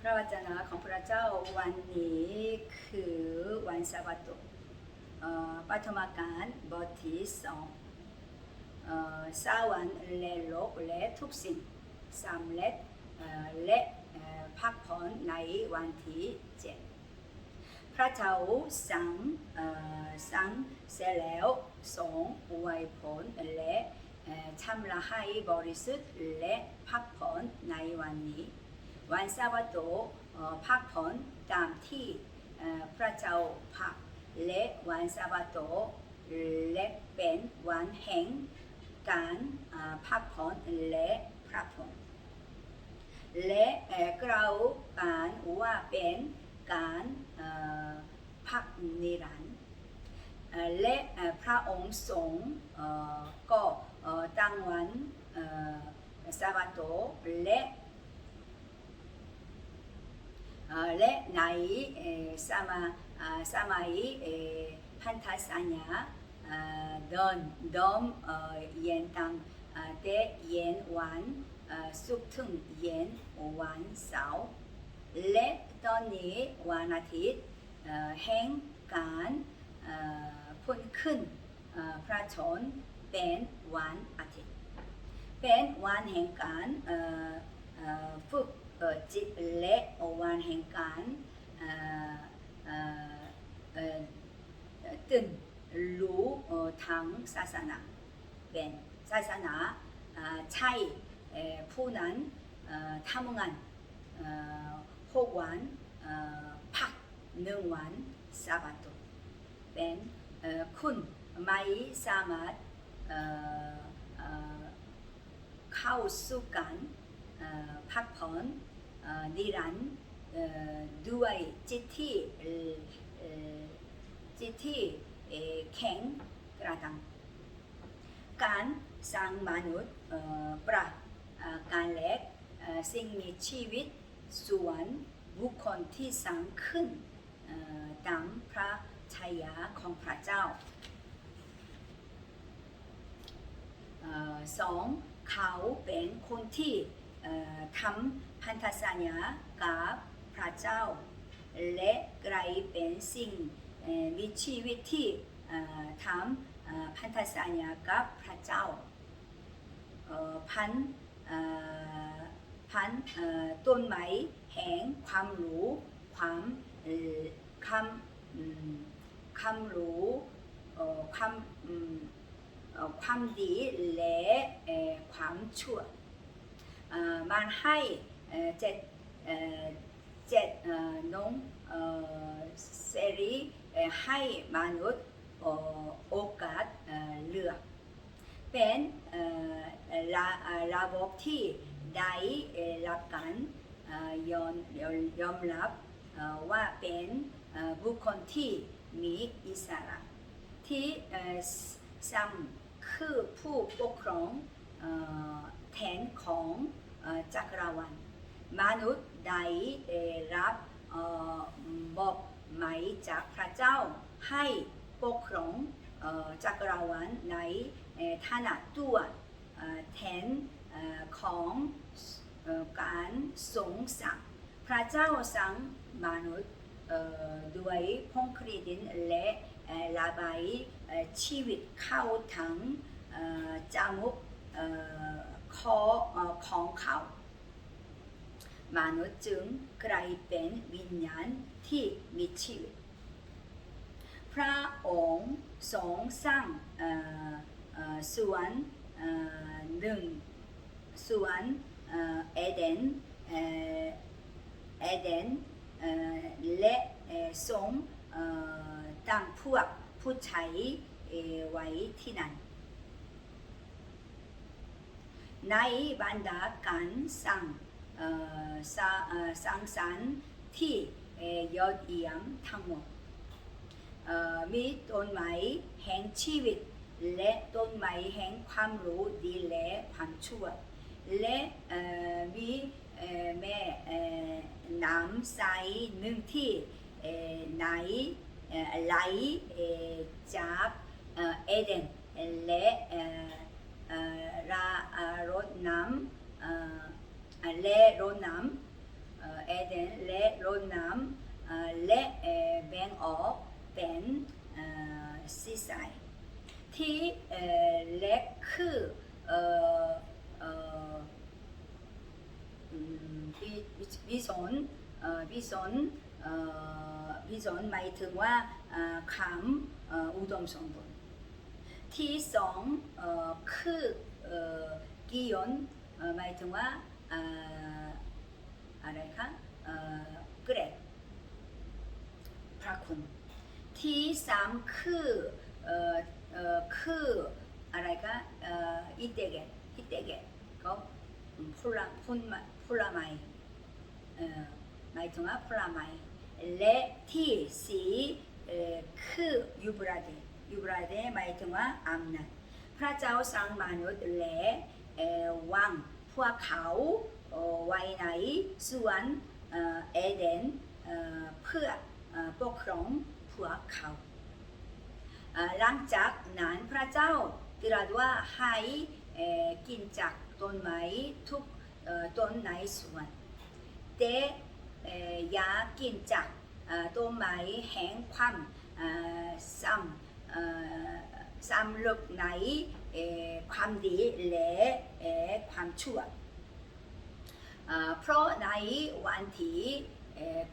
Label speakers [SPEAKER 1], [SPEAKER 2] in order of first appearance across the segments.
[SPEAKER 1] พระวจนะของพระเจ้าวันนี้คือวันสาบัตเอ่อปฐมกาลบทที่สองเอ่อสวรรค์และโลกและทุกสิ่งสำเร็จเอ่อและพักผ่อนในวันที่เจ็ดพระเจ้าสั่งสั่งเสร็จแล้วทรงอวยพรและเอ่อชำระให้บริสุทธิ์และพักผ่อนในวันนี้ วันซาบาโตเอ่อพักผ่อนตามที่พระเจ้าพัก และวันซาบาโตและเป็นวันแห่งการพักผ่อนและพระพรและเอ่อกล่าวการว่าเป็นการพักนิรันดร์และพระองค์ทรงก็ตั้งวันเอ่อซาบาโตและ และในเอ่อสมาอ่าสมัยพันธสัญญาเอ่อเดินดอมเย็นตังเอ่อแต่เย็นวันสุกร์ถึงเย็นวันเสาร์และตอนนี้วันอาทิตย์แห่งการเอ่นขึ้นพระชนเป็นวันอาทิตย์เป็นวันแห่งการฝึก จิตและวันแห่งการตื่นรู้ทางศาสนาเป็นศาสนาใช่ผู้นั้นทำงานเอ่อหกวันพักหนึ่งวันซาบาโตเป็นคุณไม่สามารถเข้าสู่การพักผ่อน เอ่อนิรันด์ด้วยจิตที่จิตที่แข็งกระดังการสร้างมนุษย์ประการแลกเอ่อสิ่งมีชีวิตส่วนบุคคลที่สร้างขึ้นตามพระชายาของพระเจ้าอสองเขาเป็นคนที่ ทำพันธสัญญากับพระเจ้า และกลายเป็นสิ่งมีชีวิตที่ทำพันธสัญญากับพระเจ้าพันพันต้นไม้แห่งความรู้ความคำคำรู้คำอืมความดีและความชั่ว เอ่อมันให้เจ็ดเอ่อเจ็ดน้องเอ่อเสรีให้มนุษย์โอกาสเลือกเป็นระบบที่ได้รับการยอมยอมรับว่าเป็นบุคคลที่มีอิสระ ที่ซ้ำคือผู้ปกครองแทนของ จักรวาลมนุษย์ได้รับบอกหมายจากพระเจ้าให้ปกครองจักรวาลในฐานะตัวแทนของการสงสั่งพระเจ้าสั่งมนุษย์ด้วยพงคริดินและระบายชีวิตเข้าถึงจมูก เอ่อคอเอ่อของเขามนุษย์จึงกลายเป็นวิญญาณที่มีชีวิตพระองค์ทรงสร้างเอ่อเอ่อสวนหนึ่งสวนเอเดนเอเดนและเอ่อทรงเอ่อตั้งพวกผู้ใช้ไว้ที่นั่น ในบรรดาการสร้างเอ่อสร้างเอ่อสร้างสรรค์ที่ยอดเยี่ยมทั้งหมดมีต้นไม้แห่งชีวิต และต้นไม้แห่งความรู้ดีและความชั่ว และมีแม่น้ำใสหนึ่งที่ไหลไหลจากเอเดนและ น้ำและรดน้ำเอ่อเอเดนรดน้ำและแบ่งออกเป็นเอ่สายที่เอ่อเล็กคือวิวิวิสนวิสุนวิสุนหมายถึงว่าเอ่อคำอุดมสมบูรณ์ที่สองคือ กิยนหมายถึงว่าอะไรคะเกรดพระคุณ ที่สามคือคืออะไรคะอิเตเกะอิเตเกะก็ผลผลไม้ผลไม้หมายถึงว่าผลไม้และที่สี่คือยูบราเดยูบราเดหมายถึงว่าอำนาจพระเจ้าสร้างมนุษย์และ วางพวกเขาไว้ในสวนเอเดนเพื่อปกครองพวกเขาหลังจากนั้นพระเจ้าตรัสว่าให้กินจากต้นไม้ทุกต้นในสวนแต่อย่ากินจากต้นไม้แห่งความซ้ำซ้ำลึกใน ความดีและความชั่ว เพราะในวันที่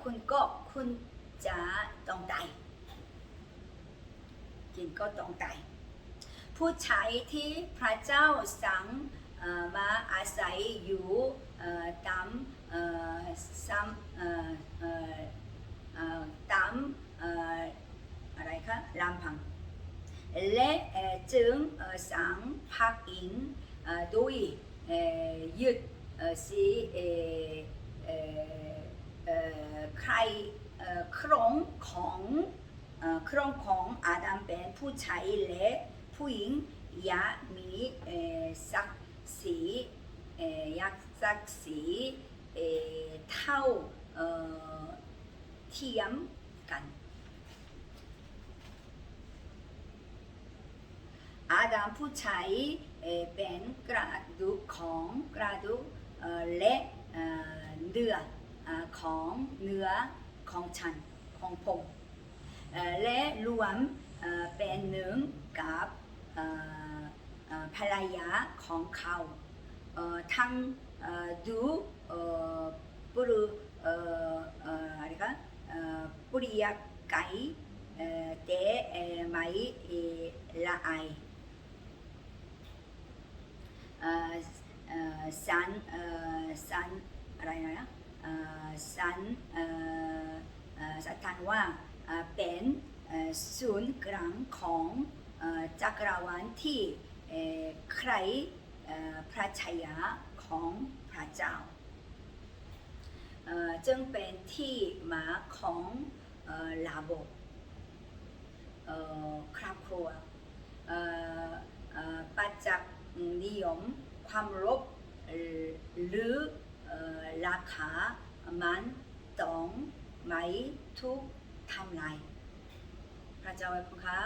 [SPEAKER 1] คุณก็คุณจะต้องตายกินก็ต้องตายผู้ชายที่พระเจ้าสั่งเอ่อมาอาศัยอยู่ตามซ้ำตามเอ่ออะไรคะลำพัง และจึงสั่งพักอิงเอ่อโดยยึดสีใครเอ่อโครงของเอ่อโครงของอาดัมเป็นผู้ชายและผู้หญิงอยากมีเอ่อศักดิ์ศรีอยากศักดิ์ศรีเอ่อเท่าเทียมกันาผู้ใชายเป็นกระดูกของกระดูกและเนื้อของเนื้อของฉันของผมและรวมเอ่อเป็นหนึ่งกับภรรยาของเขาเอ่อทั้งดูปุรุเอ่อะไรคะเอ่อปุริยไก่เอ่อแต่ไม่ละอายเอ่อเอ่อ สันสันอะไรนะสันเอ่อเอ่อสถานว่าเป็นศูนย์กลางของจักรวาลที่ใครพระชายาของพระเจ้าจึงเป็นที่มาของระบบครอบครัวเอ่อเอ่อปัจจัก นิยม ความรบหรือราคามันต้องไม่ถูกทำลายพระเจ้าไว้พงคะ